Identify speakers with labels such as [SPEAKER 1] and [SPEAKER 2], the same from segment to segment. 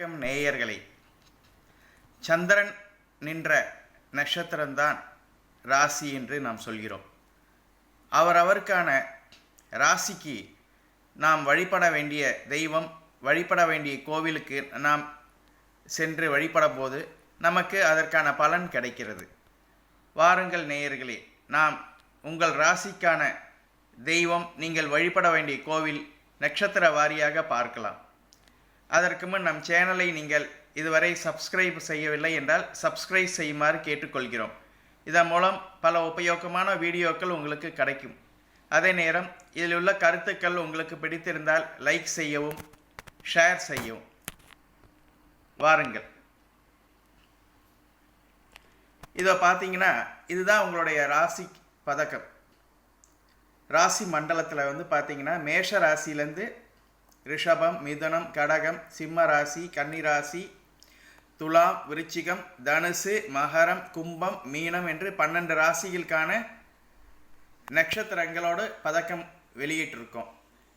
[SPEAKER 1] வணக்கம் நேயர்களே. சந்திரன் நின்ற நட்சத்திரம்தான் ராசி என்று நாம் சொல்கிறோம். அவர் அவருக்கான ராசிக்கு நாம் வழிபட வேண்டிய தெய்வம் வழிபட வேண்டிய கோவிலுக்கு நாம் சென்று வழிபட போது நமக்கு அதற்கான பலன் கிடைக்கிறது. வாருங்கள் நேயர்களே நாம் உங்கள் ராசிக்கான தெய்வம் நீங்கள் வழிபட வேண்டிய கோவில் நட்சத்திர வாரியாக பார்க்கலாம். அதற்கு முன் நம் சேனலை நீங்கள் இதுவரை சப்ஸ்கிரைப் செய்யவில்லை என்றால் சப்ஸ்கிரைப் செய்யுமாறு கேட்டுக்கொள்கிறோம். இதன் மூலம் பல உபயோகமான வீடியோக்கள் உங்களுக்கு கிடைக்கும். அதே நேரம் இதில் உள்ள கருத்துக்கள் உங்களுக்கு பிடித்திருந்தால் லைக் செய்யவும் ஷேர் செய்யவும். வாருங்கள். இதை பார்த்தீங்கன்னா இதுதான் உங்களுடைய ராசி பதக்கம். ராசி மண்டலத்தில் வந்து பார்த்தீங்கன்னா மேஷ ராசியிலேருந்து ரிஷபம் மிதுனம் கடகம் சிம்ம ராசி கன்னிராசி துலாம் விருச்சிகம் தனுசு மகரம் கும்பம் மீனம் என்று பன்னெண்டு ராசிகளுக்கான நட்சத்திரங்களோடு பதக்கம் வெளியிட்டிருக்கோம்.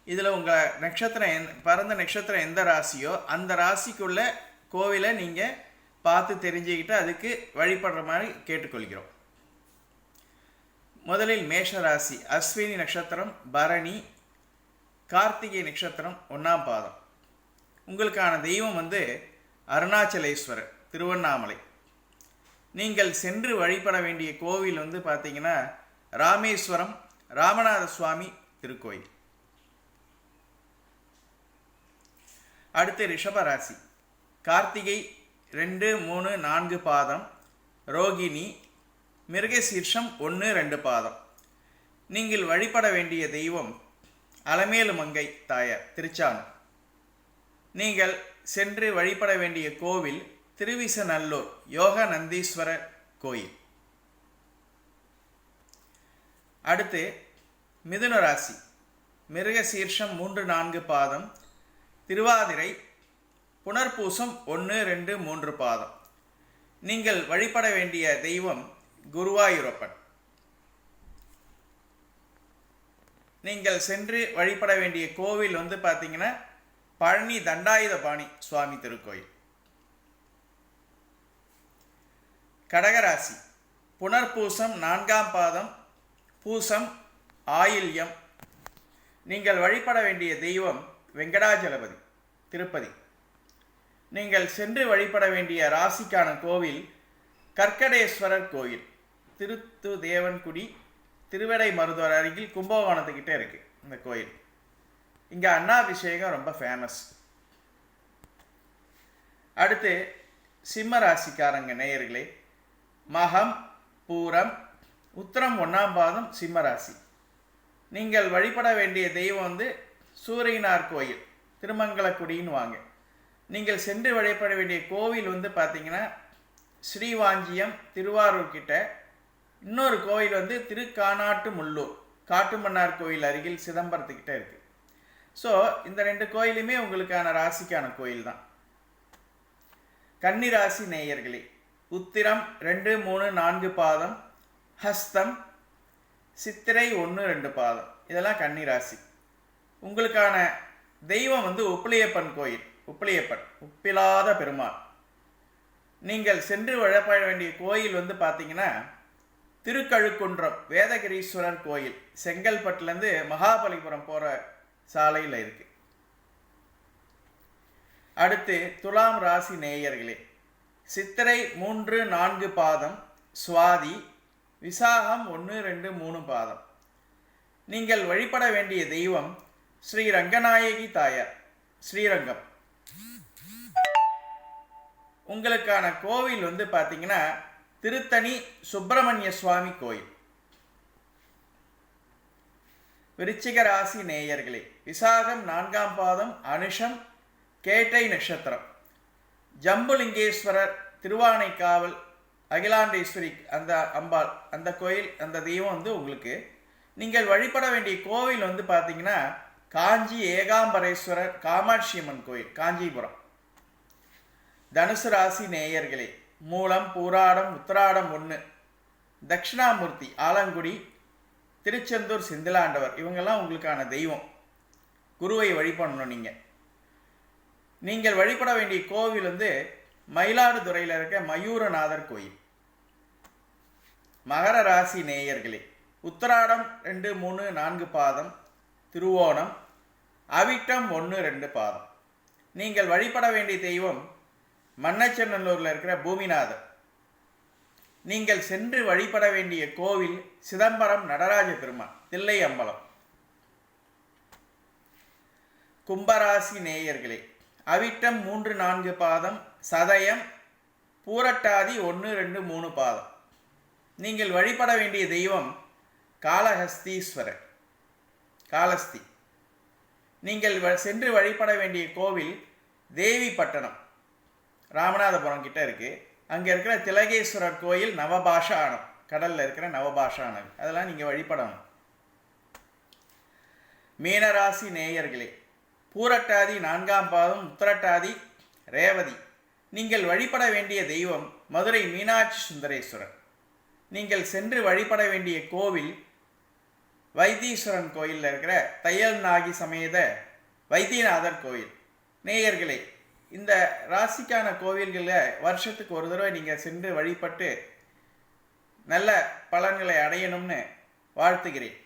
[SPEAKER 1] இதில் உங்கள் நட்சத்திரம் எந் பிறந்த நட்சத்திரம் எந்த ராசியோ அந்த ராசிக்குள்ள கோவிலை நீங்கள் பார்த்து தெரிஞ்சுக்கிட்டு அதுக்கு வழிபடுற மாதிரி கேட்டுக்கொள்கிறோம். முதலில் மேஷ ராசி அஸ்வினி நட்சத்திரம் பரணி கார்த்திகை நட்சத்திரம் ஒன்றாம் பாதம். உங்களுக்கான தெய்வம் வந்து அருணாச்சலேஸ்வரர் திருவண்ணாமலை. நீங்கள் சென்று வழிபட வேண்டிய கோவில் வந்து பார்த்தீங்கன்னா ராமேஸ்வரம் ராமநாத சுவாமி திருக்கோயில். அடுத்து ரிஷபராசி. கார்த்திகை ரெண்டு மூணு நான்கு பாதம். ரோகிணி மிருகசீர்ஷம் ஒன்று ரெண்டு பாதம். நீங்கள் வழிபட வேண்டிய தெய்வம் அலமேலு மங்கை தாயார் திருச்சானூர் நீங்கள் சென்று வழிபட வேண்டிய கோவில் திருவிசநல்லூர் யோக நந்தீஸ்வரர் கோயில். அடுத்து மிதுன ராசி மிருகசீர்ஷம் மூன்று நான்கு பாதம் திருவாதிரை புனர்பூசம் ஒன்று ரெண்டு மூன்று பாதம். நீங்கள் வழிபட வேண்டிய தெய்வம் குருவாயூரப்பன். நீங்கள் சென்று வழிபட வேண்டிய கோவில் வந்து பார்த்தீங்கன்னா பழனி தண்டாயுதபாணி சுவாமி திருக்கோயில். கடகராசி. புனர்பூசம் நான்காம் பாதம் பூசம் ஆயில்யம். நீங்கள் வழிபட வேண்டிய தெய்வம் வெங்கடாஜலபதி திருப்பதி. நீங்கள் சென்று வழிபட வேண்டிய ராசிக்கான கோவில் கற்கடேஸ்வரர் கோயில் திருத்து தேவன்குடி திருவடை மருத்துவர் அருகில் கும்பகோணத்துக்கிட்ட இருக்கு இந்த கோயில். இங்கே அண்ணாபிஷேகம் ரொம்ப ஃபேமஸ் அடுத்து சிம்ம ராசிக்காரங்க நேயர்களே மகம் பூரம் உத்தரம் ஒன்றாம் பாதம் சிம்ம ராசி நீங்கள் வழிபட வேண்டிய தெய்வம் வந்து சூரியனார் கோயில் திருமங்கலக்குடின்னு வாங்க. நீங்கள் சென்று வழிபட வேண்டிய கோவில் வந்து பார்த்தீங்கன்னா ஸ்ரீவாஞ்சியம் திருவாரூர் கிட்ட இன்னொரு கோயில் வந்து திருக்கானாட்டு முள்ளூர் காட்டுமன்னார் கோயில் அருகில் சிதம்பரத்துக்கிட்ட இருக்கு. ஸோ இந்த ரெண்டு கோயிலுமே உங்களுக்கான ராசிக்கான கோயில் தான் கன்னிராசி நேயர்களே உத்திரம் ரெண்டு மூணு நான்கு பாதம் ஹஸ்தம் சித்திரை ஒன்று ரெண்டு பாதம். இதெல்லாம் கன்னிராசி. உங்களுக்கான தெய்வம் வந்து உப்பிலியப்பன் கோயில் உப்பிலியப்பன் உப்பிலாத பெருமாள். நீங்கள் சென்று வழிபட வேண்டிய கோயில் வந்து பார்த்தீங்கன்னா திருக்கழுக்குன்றம் வேதகிரீஸ்வரர் கோயில் செங்கல்பட்டுலேருந்து மகாபலிபுரம் போகிற சாலையில் இருக்கு. அடுத்து துலாம் ராசி நேயர்களே சித்திரை மூன்று நான்கு பாதம் சுவாதி விசாகம் ஒன்று ரெண்டு மூணு பாதம். நீங்கள் வழிபட வேண்டிய தெய்வம் ஸ்ரீ ரங்கநாயகி தாயார் ஸ்ரீரங்கம். உங்களுக்கான கோவில் வந்து பார்த்தீங்கன்னா திருத்தணி சுப்பிரமணிய சுவாமி கோயில். விருச்சிக ராசி நேயர்களே விசாகம் நான்காம் பாதம் அனுஷம் கேட்டை நட்சத்திரம். ஜம்புலிங்கேஸ்வரர் திருவானைக்காவல் அகிலாண்டேஸ்வரி அந்த அம்பாள் அந்த கோயில் அந்த தெய்வம் வந்து உங்களுக்கு. நீங்கள் வழிபட வேண்டிய கோவில் வந்து பார்த்தீங்கன்னா காஞ்சி ஏகாம்பரேஸ்வரர் காமாட்சி அம்மன் கோயில் காஞ்சிபுரம். தனுசு ராசி நேயர்களே மூலம் பூராடம் உத்திராடம் ஒன்று தட்சிணாமூர்த்தி ஆலங்குடி திருச்செந்தூர் செந்திலாண்டவர். இவங்கெல்லாம் உங்களுக்கான தெய்வம். குருவை வழிபடணும் நீங்கள் நீங்கள் வழிபட வேண்டிய கோவில் வந்து மயிலாடுதுறையில் இருக்க மயூரநாதர் கோயில். மகர ராசி நேயர்களே உத்தராடம் ரெண்டு மூணு நான்கு பாதம் திருவோணம் அவிட்டம் ஒன்று ரெண்டு பாதம். நீங்கள் வழிபட வேண்டிய தெய்வம் மன்னச்சநல்லூரில் இருக்கிற பூமிநாதர். நீங்கள் சென்று வழிபட வேண்டிய கோவில் சிதம்பரம் நடராஜ பெருமான் தில்லை அம்பலம். கும்பராசி நேயர்களே அவிட்டம் மூன்று நான்கு பாதம் சதயம் பூரட்டாதி ஒன்று ரெண்டு மூணு பாதம். நீங்கள் வழிபட வேண்டிய தெய்வம் காளஹஸ்தீஸ்வரர். காளஸ்தி நீங்கள் வ- சென்று வழிபட வேண்டிய கோவில் தேவிப்பட்டணம் ராமநாதபுரம் கிட்ட இருக்கு. அங்கே இருக்கிற திலகேஸ்வரர் கோயில் நவபாஷானம் கடல்ல இருக்கிற நவபாஷானம் அதெல்லாம் நீங்கள் வழிபடணும். மீனராசி நேயர்களே பூரட்டாதி நான்காம் பாதம் உத்தரட்டாதி ரேவதி. நீங்கள் வழிபட வேண்டிய தெய்வம் மதுரை மீனாட்சி சுந்தரேஸ்வரர். நீங்கள் சென்று வழிபட வேண்டிய கோவில் வைத்தீஸ்வரன் கோயிலில் இருக்கிற தையல் நாகி சமேத வைத்தியநாதர் கோயில். நேயர்களே இந்த ராசிக்கான கோவில்களில் வருஷத்துக்கு ஒரு தடவை நீங்கள் சென்று வழிபட்டு நல்ல பலன்களை அடையணும்னு வாழ்த்துகிறேன்.